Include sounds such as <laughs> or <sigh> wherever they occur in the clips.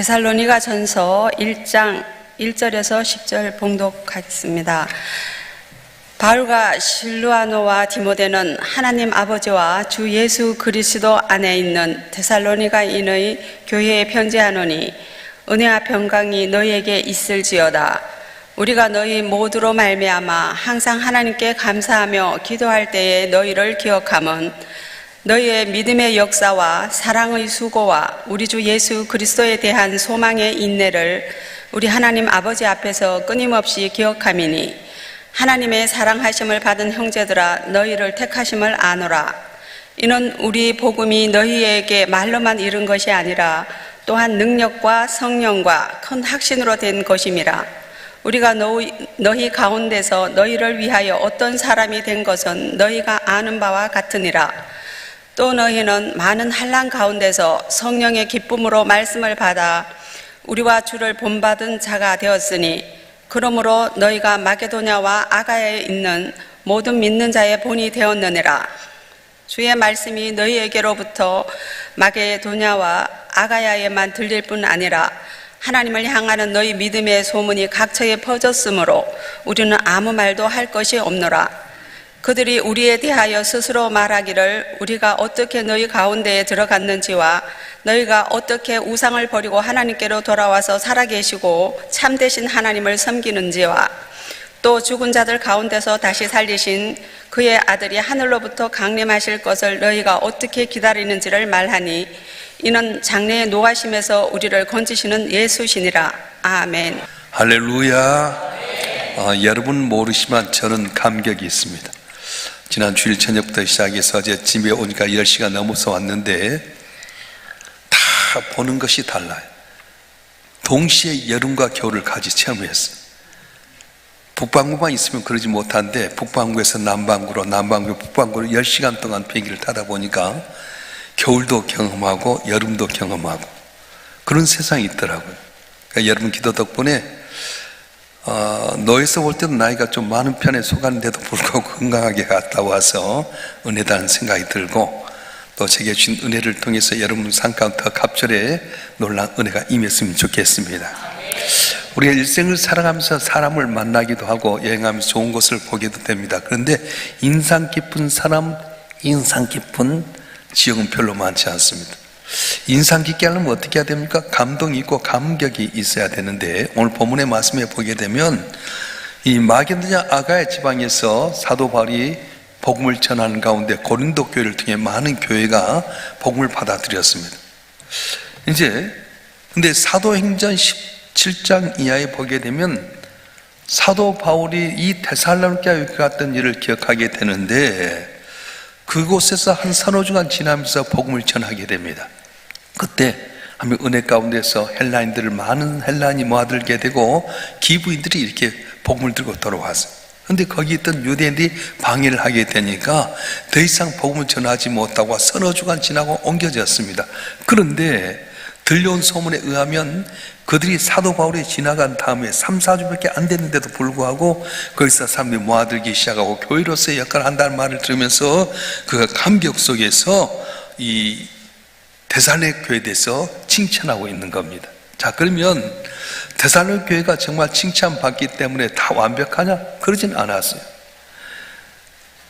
데살로니가 전서 1장 1절에서 10절 봉독하겠습니다. 바울과 실루아노와 디모데는 하나님 아버지와 주 예수 그리스도 안에 있는 데살로니가인의 교회에 편지하노니 은혜와 평강이 너희에게 있을지어다. 우리가 너희 모두로 말미암아 항상 하나님께 감사하며 기도할 때에 너희를 기억함은 너희의 믿음의 역사와 사랑의 수고와 우리 주 예수 그리스도에 대한 소망의 인내를 우리 하나님 아버지 앞에서 끊임없이 기억함이니 하나님의 사랑하심을 받은 형제들아 너희를 택하심을 아노라. 이는 우리 복음이 너희에게 말로만 이른 것이 아니라 또한 능력과 성령과 큰 확신으로 된 것임이라. 우리가 너희, 너희 가운데서 너희를 위하여 어떤 사람이 된 것은 너희가 아는 바와 같으니라 또 너희는 많은 한란 가운데서 성령의 기쁨으로 말씀을 받아 우리와 주를 본받은 자가 되었으니 그러므로 너희가 마게도냐와 아가야에 있는 모든 믿는 자의 본이 되었느니라. 주의 말씀이 너희에게로부터 마게도냐와 아가야에만 들릴 뿐 아니라 하나님을 향하는 너희 믿음의 소문이 각처에 퍼졌으므로 우리는 아무 말도 할 것이 없노라 그들이 우리에 대하여 스스로 말하기를 우리가 어떻게 너희 가운데에 들어갔는지와 너희가 어떻게 우상을 버리고 하나님께로 돌아와서 살아계시고 참되신 하나님을 섬기는지와 또 죽은 자들 가운데서 다시 살리신 그의 아들이 하늘로부터 강림하실 것을 너희가 어떻게 기다리는지를 말하니 이는 장래의 노하심에서 우리를 건지시는 예수시니라 아멘 할렐루야. 어, 여러분 모르시지만 저는 감격이 있습니다. 지난 주일 저녁부터 시작해서 제 집에 오니까 10시가 넘어서 왔는데 다 보는 것이 달라요. 동시에 여름과 겨울을 같이 체험했어요. 북방구만 있으면 그러지 못한데 북방구에서 남방구로 남방구 북방구로 10시간 동안 비행기를 타다 보니까 겨울도 경험하고 여름도 경험하고 그런 세상이 있더라고요. 그러니까 여러분 기도 덕분에 어, 너에서 볼 때도 나이가 좀 많은 편에 속하는데도 불구하고 건강하게 갔다 와서 은혜다는 생각이 들고 또 제게 주신 은혜를 통해서 여러분 상가운 더 갑절에 놀란 은혜가 임했으면 좋겠습니다. 우리가 일생을 살아가면서 사람을 만나기도 하고 여행하면서 좋은 것을 보게도 됩니다. 그런데 인상 깊은 사람, 인상 깊은 지역은 별로 많지 않습니다. 인상 깊게 하려면 어떻게 해야 됩니까? 감동이 있고 감격이 있어야 되는데 오늘 본문의 말씀에 보게 되면 이 마게도냐 아가의 지방에서 사도 바울이 복음을 전하는 가운데 고린도 교회를 통해 많은 교회가 복음을 받아들였습니다. 이제 근데 사도행전 17장 이하에 보게 되면 사도 바울이 이 데살로니가 갔던 일을 기억하게 되는데 그곳에서 한 서너 주간 지나면서 복음을 전하게 됩니다. 그때 하면 은혜 가운데서 헬라인들을 많은 헬라인이 모아들게 되고 기부인들이 이렇게 복음을 들고 돌아왔어요. 근데 거기 있던 유대인들이 방해를 하게 되니까 더 이상 복음을 전하지 못하고 서너 주간 지나고 옮겨졌습니다. 그런데 들려온 소문에 의하면 그들이 사도 바울이 지나간 다음에 3, 4주밖에 안 됐는데도 불구하고 거기서 사람들이 모아들기 시작하고 교회로서의 역할을 한다는 말을 들으면서 그 감격 속에서 이 대살로 교회에 대해서 칭찬하고 있는 겁니다. 자, 그러면 대살로 교회가 정말 칭찬받기 때문에 다 완벽하냐? 그러진 않았어요.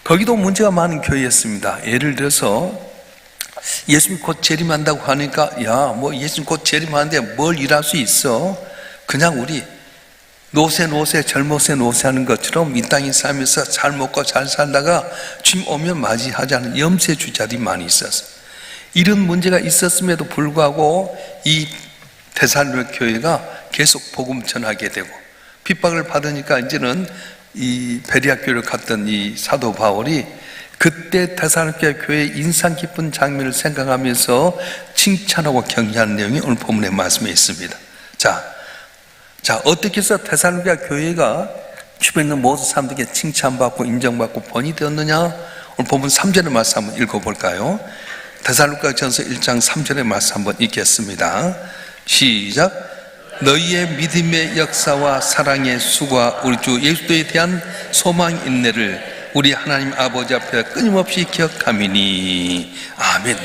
거기도 문제가 많은 교회였습니다. 예를 들어서 예수님 곧 재림한다고 하니까 야, 뭐 예수님 곧 재림하는데 뭘 일할 수 있어? 그냥 우리 노세 노세 젊어세 노세 하는 것처럼 이 땅에 살면서 잘 먹고 잘 살다가 주님 오면 맞이하자는 염세 주자들이 많이 있었어요. 이런 문제가 있었음에도 불구하고 이 대살로 교회가 계속 복음 전하게 되고 핍박을 받으니까 이제는 이 베리아 교회를 갔던 이 사도 바울이 그때 대살로교회 교회의 인상 깊은 장면을 생각하면서 칭찬하고 격려하는 내용이 오늘 본문의 말씀에 있습니다. 자, 자 어떻게 해서 대살로교회 교회가 주변에 있는 모든 사람들에게 칭찬받고 인정받고 번이 되었느냐? 오늘 본문 3절의 말씀 한번 읽어볼까요? 데살로가 전서 1장 3절의 말씀 한번 읽겠습니다. 시작. 너희의 믿음의 역사와 사랑의 수가 우리 주 예수도에 대한 소망 인내를 우리 하나님 아버지 앞에 끊임없이 기억함이니 아멘.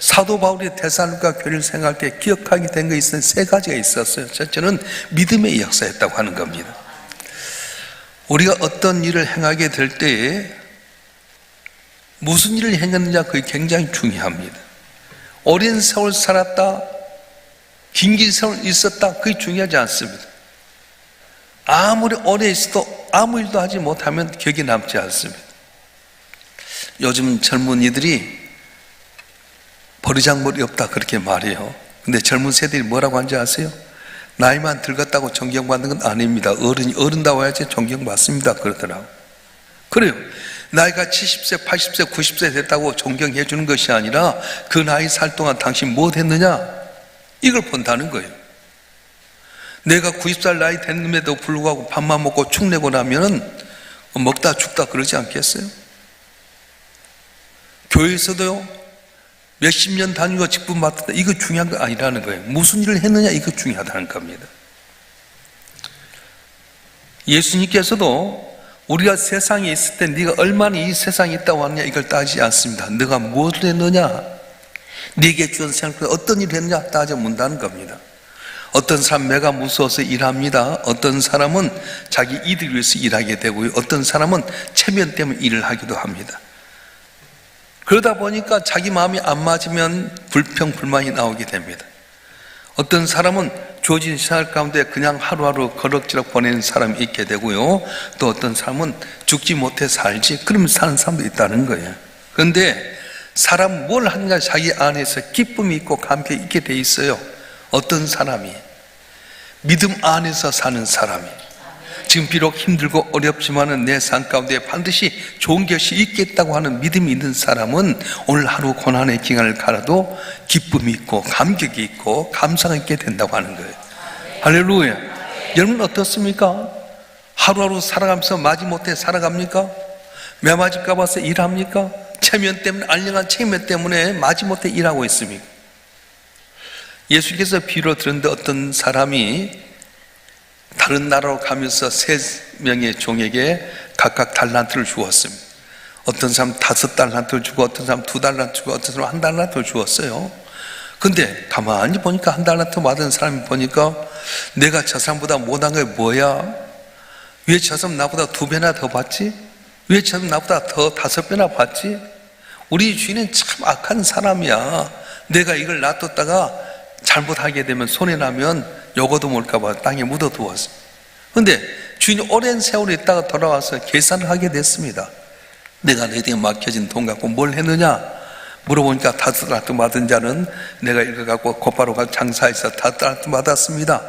사도 바울이 대살과 교회를 생각할 때 기억하게 된거 있어요. 세 가지가 있었어요. 첫째는 믿음의 역사였다고 하는 겁니다. 우리가 어떤 일을 행하게 될 때에 무슨 일을 행했느냐 그게 굉장히 중요합니다. 오랜 세월 살았다, 긴 긴 세월 있었다 그게 중요하지 않습니다. 아무리 오래 있어도 아무 일도 하지 못하면 기억에 남지 않습니다. 요즘 젊은이들이 버리장머리 없다 그렇게 말해요. 근데 젊은 세대들이 뭐라고 하는지 아세요? 나이만 들었다고 존경받는 건 아닙니다. 어른이 어른다워야지 존경받습니다. 그러더라고. 그래요. 나이가 70세, 80세, 90세 됐다고 존경해 주는 것이 아니라 그 나이 살 동안 당신 뭐 됐느냐? 이걸 본다는 거예요. 내가 90살 나이 됐음에도 불구하고 밥만 먹고 축내고 나면은 먹다 죽다 그러지 않겠어요? 교회에서도요, 몇십 년 다니고 직분 맡았다. 이거 중요한 거 아니라는 거예요. 무슨 일을 했느냐, 이거 중요하다는 겁니다. 예수님께서도 우리가 세상에 있을 때 네가 얼마나 이 세상에 있다 왔냐 이걸 따지지 않습니다. 네가 무엇을 했느냐, 네게 주어진 생각을 어떤 일을 했느냐 따져 문다는 겁니다. 어떤 사람 내가 무서워서 일합니다. 어떤 사람은 자기 이득을 위해서 일하게 되고요. 어떤 사람은 체면 때문에 일을 하기도 합니다. 그러다 보니까 자기 마음이 안 맞으면 불평, 불만이 나오게 됩니다. 어떤 사람은 주어진 시간 가운데 그냥 하루하루 거럭지럭 보내는 사람이 있게 되고요. 또 어떤 사람은 죽지 못해 살지, 그러면서 사는 사람도 있다는 거예요. 그런데 사람 뭘 하는가 자기 안에서 기쁨이 있고 감격이 있게 돼 있어요. 어떤 사람이 믿음 안에서 사는 사람이 지금 비록 힘들고 어렵지만은 내 삶 가운데 반드시 좋은 것이 있겠다고 하는 믿음이 있는 사람은 오늘 하루 고난의 기간을 가라도 기쁨이 있고 감격이 있고 감사가 있게 된다고 하는 거예요. 할렐루야. 여러분 어떻습니까? 하루하루 살아가면서 마지못해 살아갑니까? 매맞이 까봐서 일합니까? 체면 때문에 알량한 체면 때문에 마지못해 일하고 있습니까? 예수께서 비로 들었는데 어떤 사람이 다른 나라로 가면서 세 명의 종에게 각각 달란트를 주었습니다. 어떤 사람 다섯 달란트를 주고 어떤 사람 두 달란트 주고 어떤 사람 한 달란트를 주었어요. 근데 가만히 보니까 한 달란트 받은 사람이 보니까 내가 저 사람보다 못한 게 뭐야? 왜 저 사람 나보다 두 배나 더 받지? 왜 저 사람 나보다 더 다섯 배나 받지? 우리 주인은 참 악한 사람이야. 내가 이걸 놔뒀다가 잘못하게 되면 손해 나면 요거도 몰까봐 땅에 묻어두었어. 근데 주인이 오랜 세월이 있다가 돌아와서 계산을 하게 됐습니다. 내가 너희에게 맡겨진 돈 갖고 뭘 했느냐? 물어보니까 달란트 받은 자는 내가 이거 갖고 곧바로 가 장사해서 달란트 받았습니다.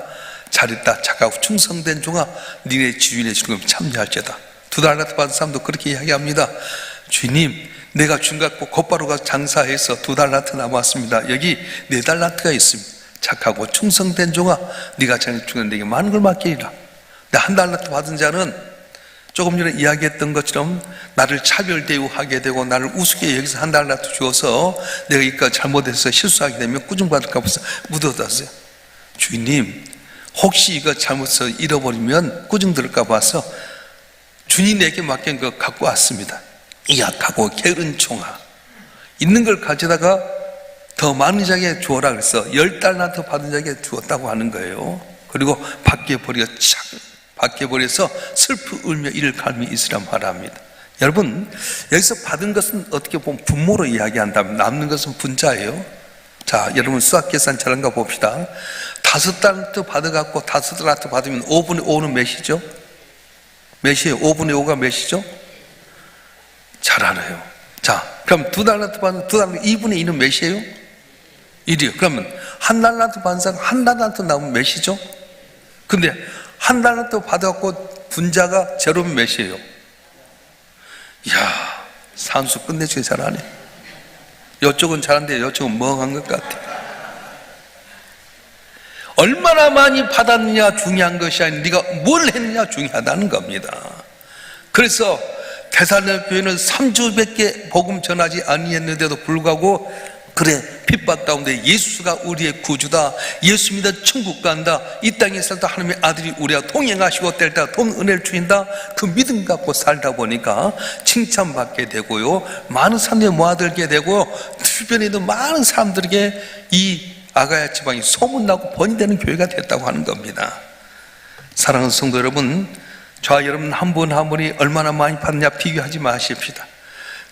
잘했다 착하고 충성된 종아 니네 주인의 죽음 참여할지다. 두 달란트 받은 사람도 그렇게 이야기합니다. 주님 내가 준 갖고 곧바로 가서 장사해서 두 달란트 남았습니다. 여기 네 달란트가 있습니다. 착하고 충성된 종아 네가 전에 주는 내게 많은 걸 맡기리라. 한 달란트 받은 자는 조금 전에 이야기했던 것처럼 나를 차별 대우하게 되고 나를 우습게 여기서 한 달란트 주어서 내가 이까 잘못해서 실수하게 되면 꾸중받을까 봐서 묻어뒀어요. 주인님 혹시 이거 잘못해서 잃어버리면 꾸중 들을까 봐서 주님 내게 맡긴 거 갖고 왔습니다. 약하고 게으른 종아 있는 걸 가져다가 더 많은 자에게 주어라 그래서 열 달란트 받은 자에게 주었다고 하는 거예요. 그리고 밖에 버려 착 밖에 버려서 슬프 울며 이를 갈미 있으라 말합니다. 여러분 여기서 받은 것은 어떻게 보면 분모로 이야기한다면 남는 것은 분자예요. 자 여러분 수학 계산 잘한가 봅시다. 다섯 달란트 받아갖고 다섯 달란트 받으면 5분의 5는 몇이죠? 몇이에요? 5분의 5가 몇이죠? 잘 알아요. 자, 그럼 두 달란트 받는 두 달란트 2분의 2는 몇이에요? 1이요. 그러면 한 달란트 사람 한 달란트 나오면 몇이죠? 근데 한 달란트 받아갖고 분자가 제로면 몇이에요? 이야, 산수 끝내주게 잘하네. 이쪽은 잘하는데 이쪽은 멍한 것 같아. 얼마나 많이 받았느냐 중요한 것이 아니라 네가 뭘 했느냐 중요하다는 겁니다. 그래서 대살로 교회는 3주밖에 복음 전하지 아니했는데도 불구하고 그래 핍박 가운데 예수가 우리의 구주다. 예수 믿어 천국 간다. 이 땅에 살다 하나님의 아들이 우리와 동행하시고 때다 동 은혜를 주신다. 그 믿음 갖고 살다 보니까 칭찬받게 되고요. 많은 사람들이 모아들게 되고 주변에 있는 많은 사람들에게 이 아가야 지방이 소문나고 번이되는 교회가 됐다고 하는 겁니다. 사랑하는 성도 여러분 저와 여러분 한 분 한 분이 얼마나 많이 받느냐 비교하지 마십시다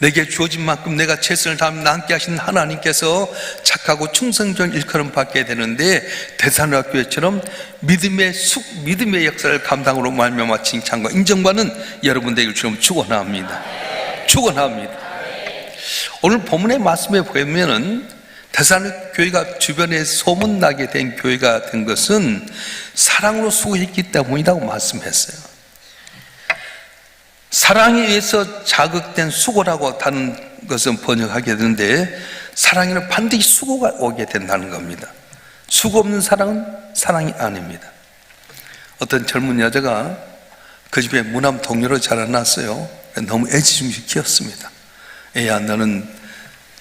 내게 주어진 만큼 내가 최선을 다하면 남게 하신 하나님께서 착하고 충성적 일컬음 받게 되는데 대산학 교회처럼 믿음의 숙 믿음의 역사를 감당으로 말미암아 칭찬과 인정받는 여러분들에게 주님 축원합니다. 축원합니다. 오늘 본문의 말씀에 보면은 대산학 교회가 주변에 소문 나게 된 교회가 된 것은 사랑으로 수고했기 때문이라고 말씀했어요. 사랑에 의해서 자극된 수고라고 하는 것은 번역하게 되는데 사랑에는 반드시 수고가 오게 된다는 겁니다. 수고 없는 사랑은 사랑이 아닙니다. 어떤 젊은 여자가 그 집에 무남 동료로 자라났어요. 너무 애지중지 키웠습니다. 애야 너는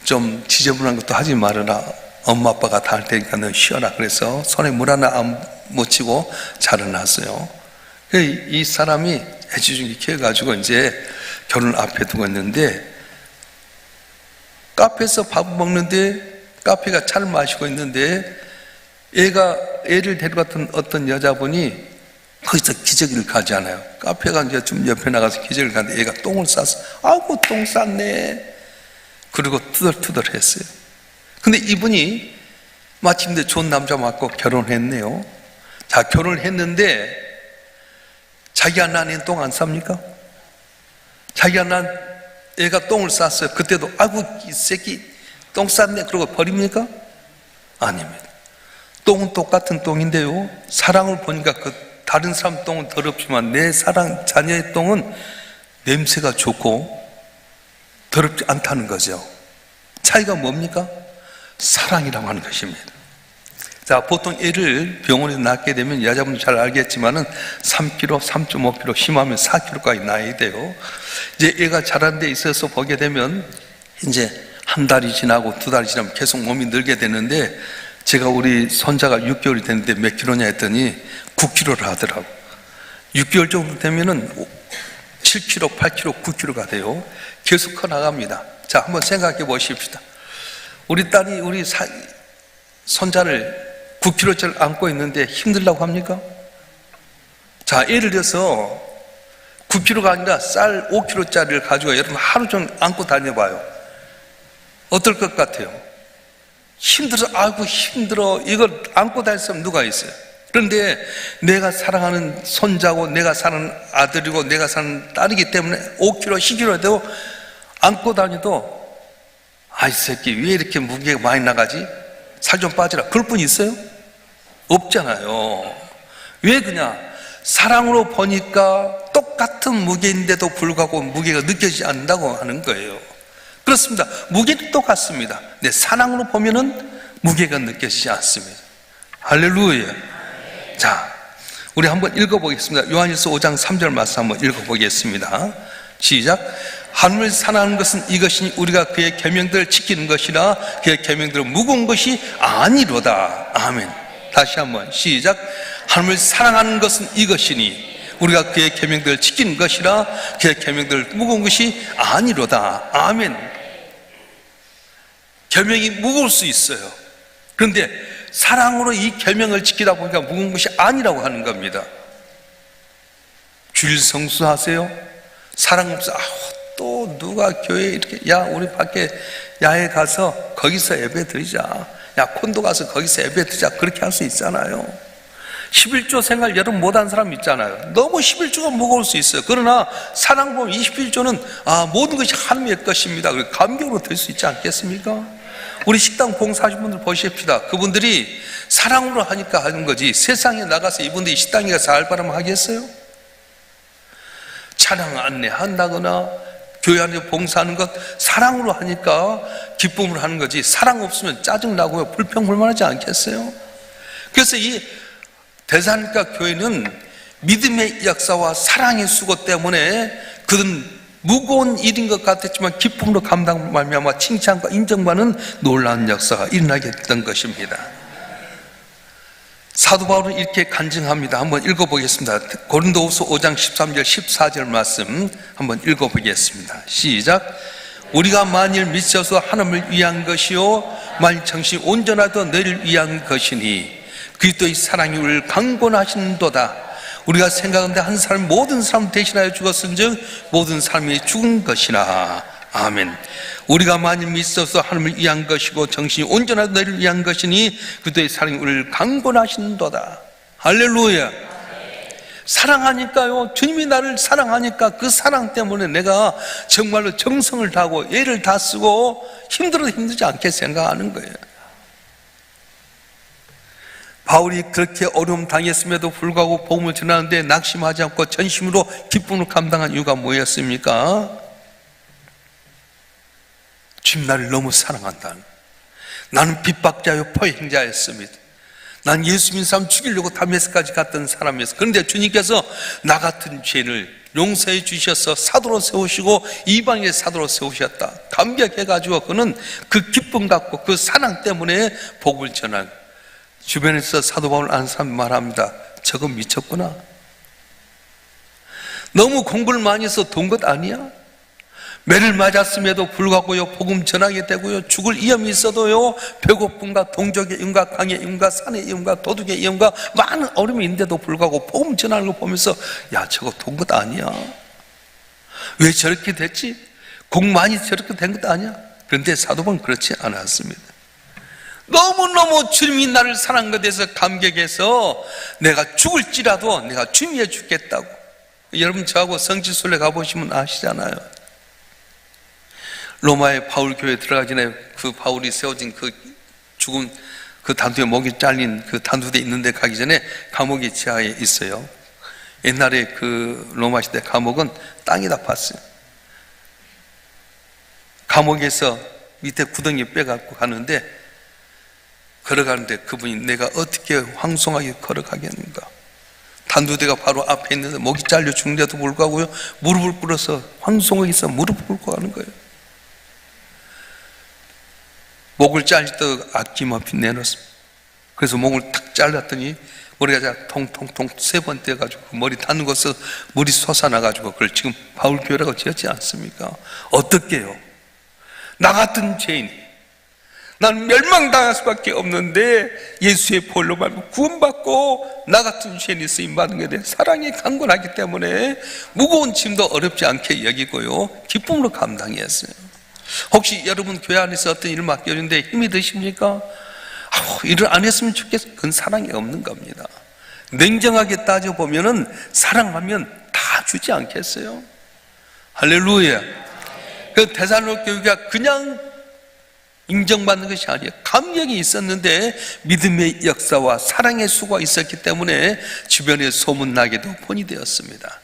좀 지저분한 것도 하지 말아라. 엄마 아빠가 다 할 테니까 너 쉬어라. 그래서 손에 물 하나 안 묻히고 자라났어요. 이 사람이 애지중지 키워가지고 이제 결혼 앞에 두고 있는데 카페에서 밥 먹는데 카페가 차를 마시고 있는데 애가 애를 데려갔던 어떤 여자분이 거기서 기저귀를 가잖아요. 카페가 이제 좀 옆에 나가서 기저귀를 가는데 애가 똥을 쌌어. 아이고 똥 쌌네. 그리고 투덜투덜 했어요. 근데 이분이 마침내 좋은 남자 맞고 결혼했네요. 자, 결혼을 했는데 자기가 난애똥안 쌉니까? 자기가 난 애가 똥을 쌌어요. 그때도 아이고 이 새끼 똥 쌌네 그러고 버립니까? 아닙니다. 똥은 똑같은 똥인데요. 사랑을 보니까 그 다른 사람 똥은 더럽지만 내 사랑 자녀의 똥은 냄새가 좋고 더럽지 않다는 거죠. 차이가 뭡니까? 사랑이라고 하는 것입니다. 자, 보통 애를 병원에 낳게 되면 여자분 잘 알겠지만은 3kg, 3.5kg, 심하면 4kg까지 나야 돼요. 이제 애가 자란 데 있어서 보게 되면 이제 한 달이 지나고 두 달이 지나면 계속 몸이 늘게 되는데 제가 우리 손자가 6개월이 됐는데 몇 킬로냐 했더니 9kg를 하더라고. 6개월 정도 되면은 7kg, 8kg, 9kg가 돼요. 계속 커 나갑니다. 자, 한번 생각해 보십시다. 우리 딸이 우리 사, 손자를 9kg짜리 안고 있는데 힘들다고 합니까? 자, 예를 들어서 9kg가 아니라 쌀 5kg짜리를 가지고 여러분 하루 종일 안고 다녀봐요. 어떨 것 같아요? 힘들어, 아이고 힘들어. 이걸 안고 다닐 사람 누가 있어요? 그런데 내가 사랑하는 손자고 내가 사는 아들이고 내가 사는 딸이기 때문에 5kg, 10kg 돼도 안고 다녀도 아이 새끼 왜 이렇게 무게가 많이 나가지? 살 좀 빠지라. 그럴 분 있어요? 없잖아요. 왜 그냐? 사랑으로 보니까 똑같은 무게인데도 불구하고 무게가 느껴지지 않는다고 하는 거예요. 그렇습니다. 무게는 똑같습니다. 네, 사랑으로 보면은 무게가 느껴지지 않습니다. 할렐루야. 자, 우리 한번 읽어보겠습니다. 요한일서 5장 3절 말씀 한번 읽어보겠습니다. 시작. 하늘을 사랑하는 것은 이것이니 우리가 그의 계명들을 지키는 것이라 그의 계명들은 무거운 것이 아니로다. 아멘. 다시 한번 시작. 하늘을 사랑하는 것은 이것이니 우리가 그의 계명들을 지키는 것이라 그의 계명들을 무거운 것이 아니로다. 아멘. 계명이 무거울 수 있어요. 그런데 사랑으로 이 계명을 지키다 보니까 무거운 것이 아니라고 하는 겁니다. 주일 성수하세요? 사랑 없어. 아, 또 누가 교회 이렇게 야 우리 밖에 야외 가서 거기서 예배 드리자. 야 콘도 가서 거기서 예배 드리자. 그렇게 할 수 있잖아요. 11조 생활 여러분 못한 사람 있잖아요. 너무 11조가 무거울 수 있어요. 그러나 사랑 보면 21조는 아 모든 것이 하나님의 것입니다. 감격으로 될 수 있지 않겠습니까? 우리 식당 봉사하신 분들 보십시다. 그분들이 사랑으로 하니까 하는 거지 세상에 나가서 이분들이 식당에 가서 알바라면 하겠어요? 찬양 안내한다거나 교회 안에 봉사하는 것 사랑으로 하니까 기쁨을 하는 거지 사랑 없으면 짜증나고요 불평불만하지 않겠어요? 그래서 이 대산가 교회는 믿음의 역사와 사랑의 수고 때문에 그는 무거운 일인 것 같았지만 기쁨으로 감당 말미암아 칭찬과 인정받는 놀라운 역사가 일어나게 됐던 것입니다. 사도 바울은 이렇게 간증합니다. 한번 읽어보겠습니다. 고린도후서 5장 13절 14절 말씀 한번 읽어보겠습니다. 시작. 우리가 만일 미쳐서 하나님을 위한 것이요 만일 정신이 온전하도 너를 위한 것이니 그리스도의 사랑이 우리를 강권하시는도다. 우리가 생각하는데 한 사람 모든 사람 대신하여 죽었은즉 모든 사람이 죽은 것이라. 아멘. 우리가 만일 믿어서 하나님을 위한 것이고 정신이 온전하도 너를 위한 것이니 그들의 사랑이 우리를 강권하신도다. 할렐루야. 사랑하니까요. 주님이 나를 사랑하니까 그 사랑 때문에 내가 정말로 정성을 다하고 애를 다 쓰고 힘들어도 힘들지 않게 생각하는 거예요. 바울이 그렇게 어려움 당했음에도 불구하고 복음을 전하는데 낙심하지 않고 전심으로 기쁨을 감당한 이유가 뭐였습니까? 주님 나를 너무 사랑한다는 나는 핍박자요 포행자였습니다. 난 예수 믿는 사람 죽이려고 다메스까지 갔던 사람이었어. 그런데 주님께서 나 같은 죄를 용서해 주셔서 사도로 세우시고 이방의 사도로 세우셨다. 감격해가지고 그는 그 기쁨 갖고 그 사랑 때문에 복을 전한 주변에서 사도 바울 아는 사람 말합니다. 저거 미쳤구나. 너무 공부를 많이 해서 돈 것 아니야? 매를 맞았음에도 불구하고요 복음 전하게 되고요 죽을 위험이 있어도요 배고픔과 동족의 임과 강의 임과 산의 임과 도둑의 임과 많은 어려움이 있는데도 불구하고 복음 전하는 거 보면서 야 저거 돈 것 아니야? 왜 저렇게 됐지? 공 많이 저렇게 된 것도 아니야? 그런데 사도는 그렇지 않았습니다. 너무너무 주님이 나를 사랑한 것에 대해서 감격해서 내가 죽을지라도 내가 주님 위해 죽겠다고. 여러분 저하고 성지순례 가보시면 아시잖아요 로마의 바울 교회 들어가기 전에 그 바울이 세워진 그 죽은 그 단두에 목이 잘린 그 단두대 있는데 가기 전에 감옥의 지하에 있어요. 옛날에 그 로마 시대 감옥은 땅에다 팠어요. 감옥에서 밑에 구덩이 빼갖고 가는데 걸어가는데 그분이 내가 어떻게 황송하게 걸어가겠는가. 단두대가 바로 앞에 있는데 목이 잘려 죽는데도 불구하고요 무릎을 꿇어서 황송하게 서 무릎을 꿇고 가는 거예요. 목을 자를 때 아낌없이 내놓습니다. 그래서 목을 탁 잘랐더니 머리가 자 통통통 세 번 떼가지고 그 머리 닿는 곳에서 물이 솟아나가지고 그걸 지금 바울교회라고 지었지 않습니까? 어떻게요? 나 같은 죄인, 난 멸망당할 수밖에 없는데 예수의 볼로 말고 구원받고 나 같은 죄인이 쓰임받은 것에 사랑이 강건하기 때문에 무거운 짐도 어렵지 않게 여기고요 기쁨으로 감당했어요 혹시 여러분 교회 안에서 어떤 일을 맡겨주는데 힘이 드십니까? 아우, 일을 안 했으면 좋겠어. 그건 사랑이 없는 겁니다. 냉정하게 따져보면은 사랑하면 다 주지 않겠어요? 할렐루야. 그 대살로 교회가 그냥 인정받는 것이 아니에요. 감격이 있었는데 믿음의 역사와 사랑의 수가 있었기 때문에 주변에 소문나게도 본이 되었습니다.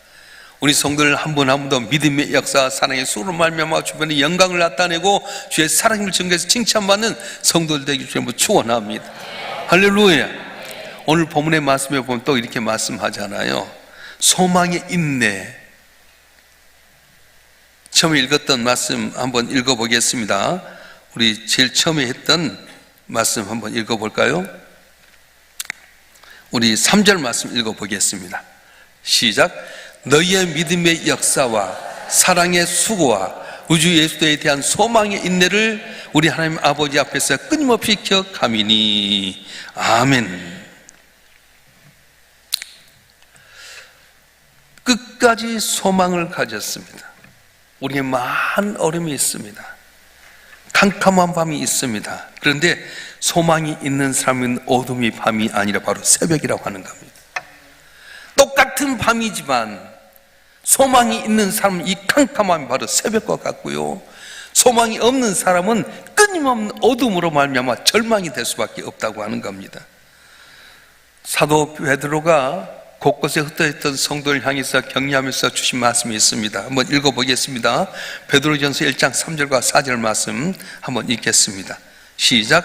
우리 성도들 한분 한 분도 믿음의 역사, 사랑의 수로 말미암아 주변에 영광을 나타내고 주의 사랑을 증거해서 칭찬받는 성도들 되기 주님을 축원합니다. 할렐루야. 오늘 본문의 말씀에 보면 또 이렇게 말씀하잖아요. 소망의 인내. 처음에 읽었던 말씀 한번 읽어보겠습니다. 우리 제일 처음에 했던 말씀 한번 읽어볼까요? 우리 3절 말씀 읽어보겠습니다. 시작. 너희의 믿음의 역사와 사랑의 수고와 우주 예수에 대한 소망의 인내를 우리 하나님 아버지 앞에서 끊임없이 기억함이니 아멘. 끝까지 소망을 가졌습니다. 우리의 많은 어려움이 있습니다. 캄캄한 밤이 있습니다. 그런데 소망이 있는 사람은 어둠이 밤이 아니라 바로 새벽이라고 하는 겁니다. 똑같은 밤이지만 소망이 있는 사람은 이 캄캄함이 바로 새벽과 같고요. 소망이 없는 사람은 끊임없는 어둠으로 말미암아 절망이 될 수밖에 없다고 하는 겁니다. 사도 베드로가 곳곳에 흩어졌던 성도를 향해서 격려하면서 주신 말씀이 있습니다. 한번 읽어보겠습니다. 베드로전서 1장 3절과 4절 말씀 한번 읽겠습니다. 시작.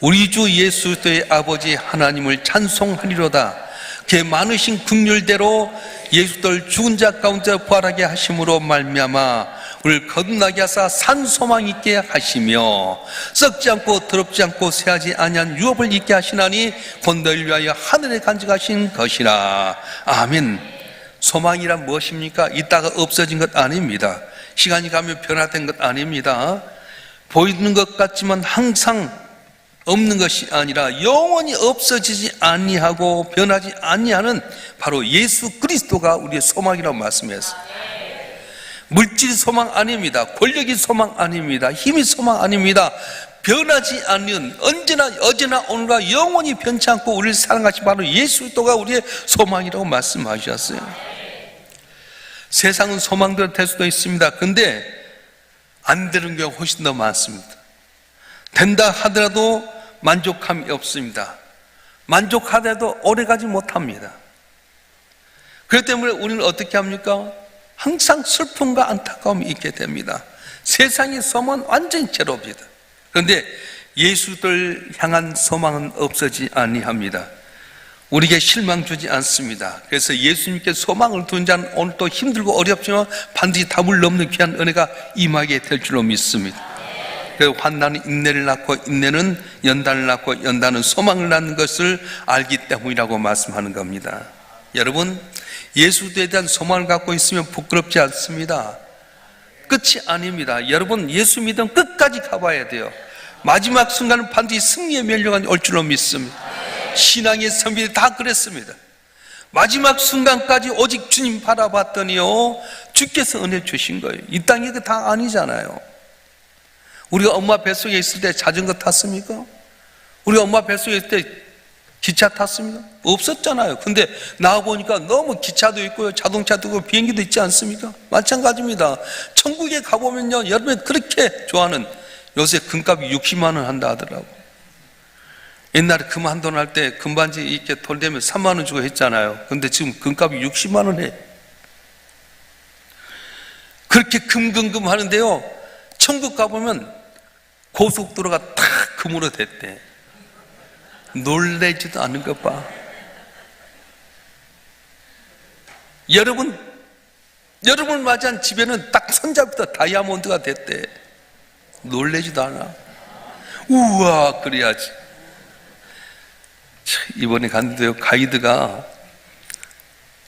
우리 주 예수 그리스도의 아버지 하나님을 찬송하리로다. 그 많으신 긍휼대로 예수들 죽은 자 가운데 부활하게 하심으로 말미암아 우리를 거듭나게 하사 산 소망 있게 하시며 썩지 않고 더럽지 않고 새하지 아니한 유업을 있게 하시나니 곧 너희를 위하여 하늘에 간직하신 것이라. 아멘. 소망이란 무엇입니까? 있다가 없어진 것 아닙니다. 시간이 가면 변화된 것 아닙니다. 보이는 것 같지만 항상 없는 것이 아니라 영원히 없어지지 아니하고 변하지 아니하는 바로 예수 그리스도가 우리의 소망이라고 말씀했어요. 물질이 소망 아닙니다. 권력이 소망 아닙니다. 힘이 소망 아닙니다. 변하지 않는 언제나 어제나 오늘과 영원히 변치 않고 우리를 사랑하신 바로 예수 그리스도가 우리의 소망이라고 말씀하셨어요. 세상은 소망대로 될 수도 있습니다. 근데 안 되는 경우가 훨씬 더 많습니다. 된다 하더라도 만족함이 없습니다. 만족하더라도 오래가지 못합니다. 그렇기 때문에 우리는 어떻게 합니까? 항상 슬픔과 안타까움이 있게 됩니다. 세상의 소망은 완전히 제로입니다. 그런데 예수들 향한 소망은 없어지지 아니합니다. 우리에게 실망 주지 않습니다. 그래서 예수님께 소망을 둔 자는 오늘도 힘들고 어렵지만 반드시 답을 넘는 귀한 은혜가 임하게 될 줄로 믿습니다. 그 환난은 인내를 낳고 인내는 연단을 낳고 연단은 소망을 낳는 것을 알기 때문이라고 말씀하는 겁니다. 여러분 예수에 대한 소망을 갖고 있으면 부끄럽지 않습니다. 끝이 아닙니다. 여러분 예수 믿으면 끝까지 가봐야 돼요. 마지막 순간은 반드시 승리의 멸류관이 올 줄로 믿습니다. 신앙의 선비들이 다 그랬습니다. 마지막 순간까지 오직 주님 바라봤더니요 주께서 은혜 주신 거예요. 이 땅이 그다 아니잖아요. 우리가 엄마 뱃속에 있을 때 자전거 탔습니까? 우리 엄마 뱃속에 있을 때 기차 탔습니까? 없었잖아요. 근데 나와보니까 너무 기차도 있고요, 자동차도 있고, 비행기도 있지 않습니까? 마찬가지입니다. 천국에 가보면요, 여러분이 그렇게 좋아하는 요새 금값이 60만 원 한다 하더라고. 옛날에 금 한 돈 할 때 금반지 이렇게 돌대면 3만 원 주고 했잖아요. 근데 지금 금값이 60만 원 해. 그렇게 금금금 하는데요. 천국 가보면 고속도로가 탁 금으로 됐대. 놀래지도 않은 것 봐. 여러분, 여러분을 맞이한 집에는 딱 손잡이부터 다이아몬드가 됐대. 놀래지도 않아. 우와, 그래야지. 참, 이번에 갔는데요, 가이드가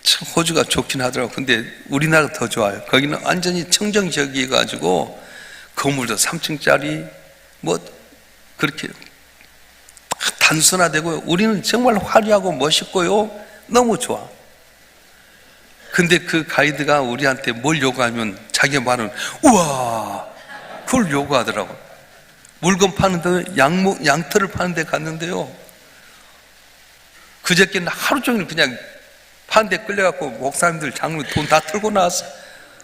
참 호주가 좋긴 하더라고. 근데 우리나라가 더 좋아요. 거기는 완전히 청정 지역이어 가지고 건물도 3층짜리 뭐 그렇게 단순화되고요. 우리는 정말 화려하고 멋있고요. 너무 좋아. 근데 그 가이드가 우리한테 뭘 요구하면 자기 말은 우와 그걸 요구하더라고. 물건 파는데 양목 양털을 파는데 갔는데요. 그저께는 하루 종일 그냥 파는데 끌려갖고 목사님들 장로 돈 다 털고 나왔어.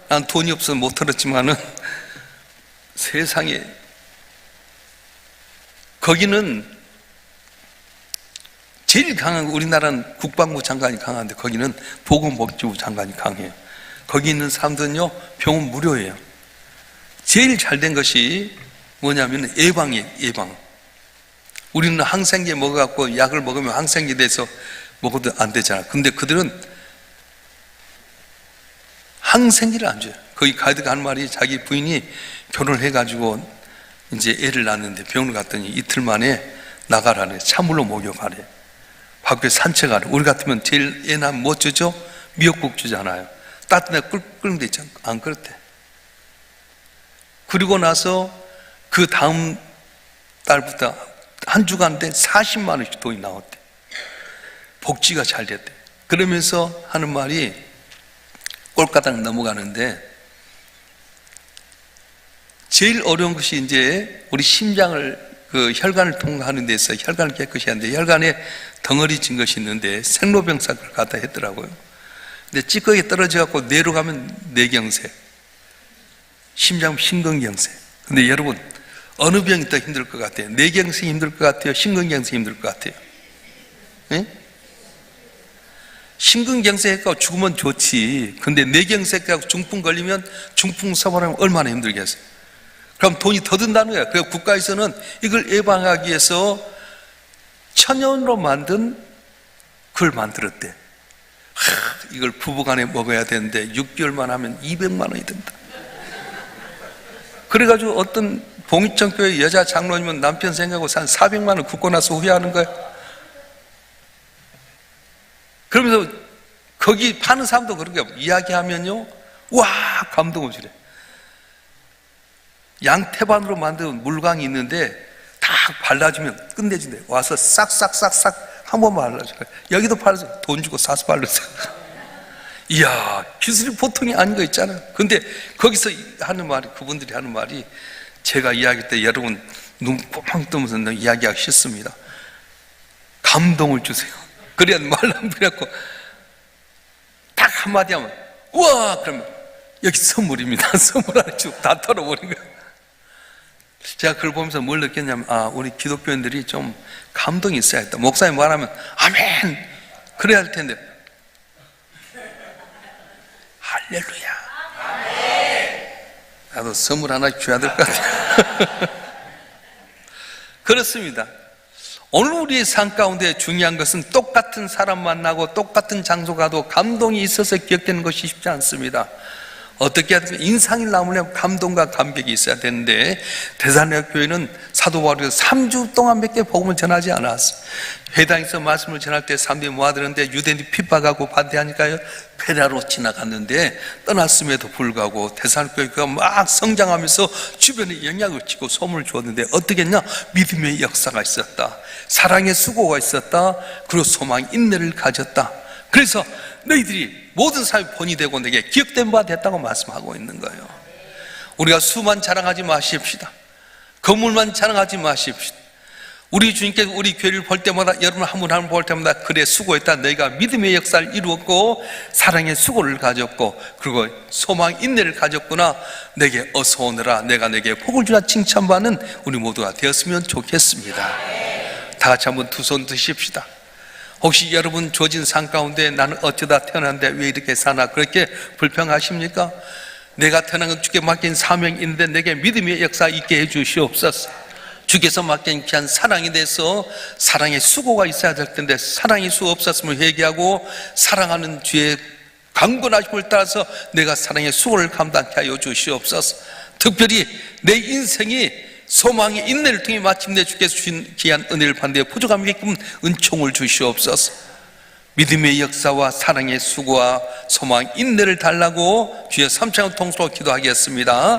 난 돈이 없어서 못 털었지만은 <laughs> 세상에 거기는 제일 강한 우리나라는 국방부 장관이 강한데 거기는 보건복지부 장관이 강해요. 거기 있는 사람들은요 병원 무료예요. 제일 잘 된 것이 뭐냐면 예방이에요. 예방. 우리는 항생제 먹어갖고 약을 먹으면 항생제 돼서 먹어도 안 되잖아. 근데 그들은 항생제를 안 줘요. 거기 가이드가 한 말이 자기 부인이 결혼을 해가지고 이제 애를 낳는데 병원을 갔더니 이틀 만에 나가라네. 찬물로 목욕하래. 밖에 산책하래. 우리 같으면 제일 애 낳으면 뭐 주죠? 미역국 주잖아요. 따뜻하게 끓, 끓는 데 있잖아. 안 그렇대. 그리고 나서 그 다음 달부터 한 주간 돼 40만 원씩 돈이 나왔대. 복지가 잘 됐대. 그러면서 하는 말이 꼴가닥 넘어가는데 제일 어려운 것이 이제 우리 심장을 그 혈관을 통과하는 데서 혈관을 깨끗이 하는데 혈관에 덩어리 진 것이 있는데 생로병사를 갖다 했더라고요. 근데 찌꺼기 떨어져 갖고 내로 가면 뇌경색, 심장 심근경색. 근데 여러분 어느 병이 더 힘들 것 같아요? 뇌경색이 힘들 것 같아요? 심근경색이 힘들 것 같아요? 예? 심근경색하고 죽으면 좋지. 근데 뇌경색하고 중풍 걸리면 중풍 서버하면 얼마나 힘들겠어요? 그럼 돈이 더 든다는 거예요. 그래서 국가에서는 이걸 예방하기 위해서 천연으로 만든 그걸 만들었대. 하, 이걸 부부간에 먹어야 되는데 6개월만 하면 200만 원이 든다. 그래가지고 어떤 봉익정 교회 여자 장로님은 남편 생각하고 한 400만 원 굽고 나서 후회하는 거야. 그러면서 거기 파는 사람도 그렇게 이야기하면요, 와 감동을 주래. 양태반으로 만든 물광이 있는데 딱 발라주면 끝내준대. 와서 싹싹싹싹 한 번만 발라줘. 여기도 발라줘. 돈 주고 사서 발랐어. <laughs> 이야, 기술이 보통이 아닌 거 있잖아요. 근데 거기서 하는 말이, 그분들이 하는 말이 제가 이야기할 때 여러분 눈뻥 뜨면서 이야기하기 싫습니다. 감동을 주세요. 그래야 말랑 부려고 딱 한마디 하면, 우와! 그러면 여기 선물입니다. <laughs> 선물 하나 주고 다 털어버린 거예요. 제가 그걸 보면서 뭘 느꼈냐면, 아, 우리 기독교인들이 좀 감동이 있어야겠다. 목사님 말하면, 아멘! 그래야 할 텐데, 할렐루야. 나도 선물 하나 줘야 될 것 같아요. <laughs> 그렇습니다. 오늘 우리의 삶 가운데 중요한 것은 똑같은 사람 만나고 똑같은 장소 가도 감동이 있어서 기억되는 것이 쉽지 않습니다. 어떻게 하든 인상이 남으려면 감동과 감격이 있어야 되는데 대산의 교회는 사도 바울이 3주 동안밖에 복음을 전하지 않았어요. 회당에서 말씀을 전할 때 사람들이 모아들었는데 유대인이 핍박하고 반대하니까요. 페라로 지나갔는데 떠났음에도 불구하고 대산교회가 막 성장하면서 주변에 영향을 끼고 소문을 주었는데 어떻게 했냐? 믿음의 역사가 있었다. 사랑의 수고가 있었다. 그리고 소망 인내를 가졌다. 그래서 너희들이 모든 사회 본이 되고 내게 기억된 바 됐다고 말씀하고 있는 거예요. 우리가 수만 자랑하지 마십시다. 건물만 자랑하지 마십시다 우리 주님께서 우리 교회를 볼 때마다 여러분 한 분 한 분 볼 때마다 그래 수고했다. 너희가 믿음의 역사를 이루었고 사랑의 수고를 가졌고 그리고 소망 인내를 가졌구나. 내게 어서 오너라. 내가 내게 복을 주라 칭찬받는 우리 모두가 되었으면 좋겠습니다. 다 같이 한번 두 손 드십시다 혹시 여러분 조진 상 가운데 나는 어쩌다 태어났는데 왜 이렇게 사나 그렇게 불평하십니까? 내가 태어난 건 주께 맡긴 사명인데 내게 믿음의 역사 있게 해 주시옵소서 주께서 맡긴 귀한 사랑에 대해서 사랑의 수고가 있어야 될 텐데 사랑의 수 없었음을 회개하고 사랑하는 주의 강건하심을 따라서 내가 사랑의 수고를 감당케 하여 주시옵소서 특별히 내 인생이 소망의 인내를 통해 마침내 주께서 주신 귀한 은혜를 데 부족함이 있게끔 은총을 주시옵소서. 믿음의 역사와 사랑의 수고와 소망 인내를 달라고 주의 삼창을 통수로 기도하겠습니다